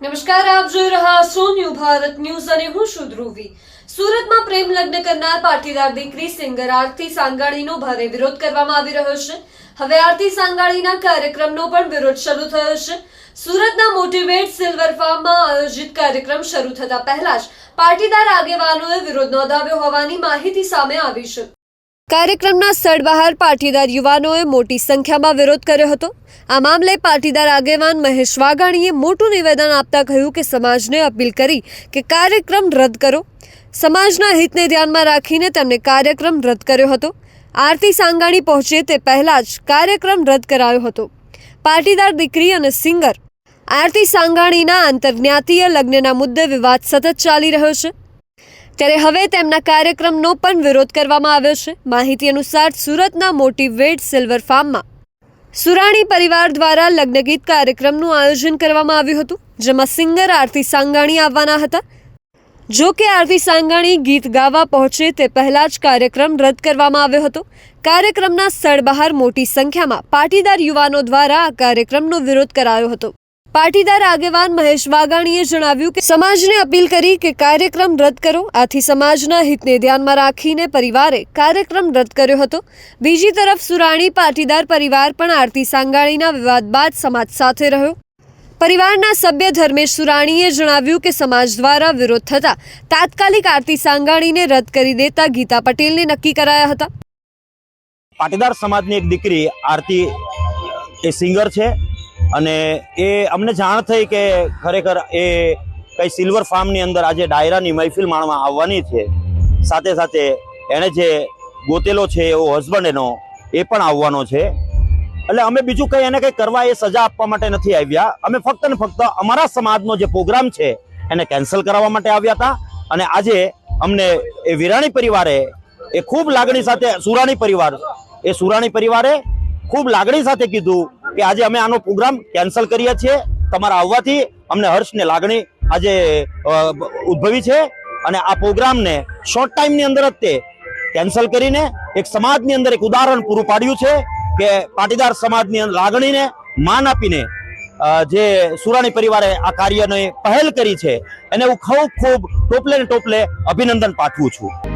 નમસ્કાર, આપ જોઈ રહ્યા છો ન્યૂ ભારત ન્યૂઝ અને હું છું ધ્રુવી. સુરતમાં પ્રેમ લગ્ન કરનાર પાટીદાર દીકરી સિંગર આરતી સાંગાણીનો ભારે વિરોધ કરવામાં આવી રહ્યો છે. હવે આરતી સાંગાણીના કાર્યક્રમનો પણ વિરોધ શરૂ થયો છે. સુરતના મોટિવેટ સિલ્વર ફાર્મમાં આયોજિત કાર્યક્રમ શરૂ થતા પહેલા જ પાટીદાર આગેવાનોએ વિરોધ નોંધાવ્યો હોવાની માહિતી સામે આવી છે. કાર્યક્રમના સ્થળ બહાર પાટીદાર યુવાનોએ મોટી સંખ્યામાં વિરોધ કર્યો હતો. આ મામલે પાટીદાર આગેવાન મહેશ વાઘાણીએ મોટું નિવેદન આપતા કહ્યું કે સમાજને અપીલ કરી કે કાર્યક્રમ રદ કરો. સમાજના હિતને ધ્યાનમાં રાખીને તેમણે કાર્યક્રમ રદ કર્યો હતો. આરતી સાંગાણી પહોંચે તે પહેલાં જ કાર્યક્રમ રદ કરાયો હતો. પાટીદાર દીકરી અને સિંગર આરતી સાંગાણીના આંતરજ્ઞાતીય લગ્નના મુદ્દે વિવાદ સતત ચાલી રહ્યો છે. ત્યારે હવે તેમના કાર્યક્રમનો પણ વિરોધ કરવામાં આવ્યો છે. માહિતી અનુસાર સુરતના મોટિવેટ સિલ્વર ફાર્મમાં સુરાણી પરિવાર દ્વારા લગ્નગીત કાર્યક્રમનું આયોજન કરવામાં આવ્યું હતું, જેમાં સિંગર આરતી સાંગાણી આવવાના હતા. જો કે આરતી સાંગાણી ગીત ગાવા પહોંચે તે પહેલાં જ કાર્યક્રમ રદ કરવામાં આવ્યો હતો. કાર્યક્રમના સ્થળ બહાર મોટી સંખ્યામાં પાટીદાર યુવાનો દ્વારા આ કાર્યક્રમનો વિરોધ કરાયો હતો. પાટીદાર આગેવાન મહેશ વાઘાણીએ જણાવ્યું કે સમાજને અપીલ કરી કે કાર્યક્રમ રદ કરો. આથી સમાજના હિતને ધ્યાનમાં રાખીને પરિવારે કાર્યક્રમ રદ કર્યો હતો. બીજી તરફ સુરાણી પાટીદાર પરિવાર પણ આરતી સાંગાણીના વિવાદ બાદ સમાજ સાથે રહ્યો. પરિવારના સભ્ય ધર્મેશ સુરાણીએ જણાવ્યું કે સમાજ દ્વારા વિરોધ થતા તાત્કાલિક આરતી સાંગાણીને રદ કરી દેતા ગીતા પટેલને નક્કી કરાયા હતા. પાટીદાર સમાજની એક દીકરી આરતી એ સિંગર છે. અને એ અમને જાણ થઈ કે ખરેખર એ કઈ સિલ્વર ફાર્મની અંદર આજે ડાયરાની મહેફિલ માણવા આવવાની છે. સાથે સાથે એણે જે ગોતેલો છે એવો હસબન્ડ એનો, એ પણ આવવાનો છે. એટલે અમે બીજું કંઈ એને કંઈ કરવા એ સજા આપવા માટે નથી આવ્યા. અમે ફક્ત ને ફક્ત અમારા સમાજનો જે પ્રોગ્રામ છે, એને કેન્સલ કરાવવા માટે આવ્યા હતા. અને આજે અમને એ વિરાણી પરિવારે, એ ખૂબ લાગણી સાથે, સુરાણી પરિવાર, એ સુરાણી પરિવારે ખૂબ લાગણી સાથે કીધું કે આજે અમે આનો પ્રોગ્રામ કેન્સલ કરીએ છીએ. તમારા આવવાથી અમને હર્ષ ને લાગણી આજે ઉદ્ભવી છે. અને આ પ્રોગ્રામને શોર્ટ ટાઈમની અંદર જ તે કેન્સલ કરીને એક સમાજની અંદર એક ઉદાહરણ પૂરું પાડ્યું છે કે પાટીદાર સમાજની લાગણીને માન આપીને જે સુરાણી પરિવારે આ કાર્યને પહેલ કરી છે, એને હું ખૂબ ખૂબ ટોપલે ને ટોપલે અભિનંદન પાઠવું છું.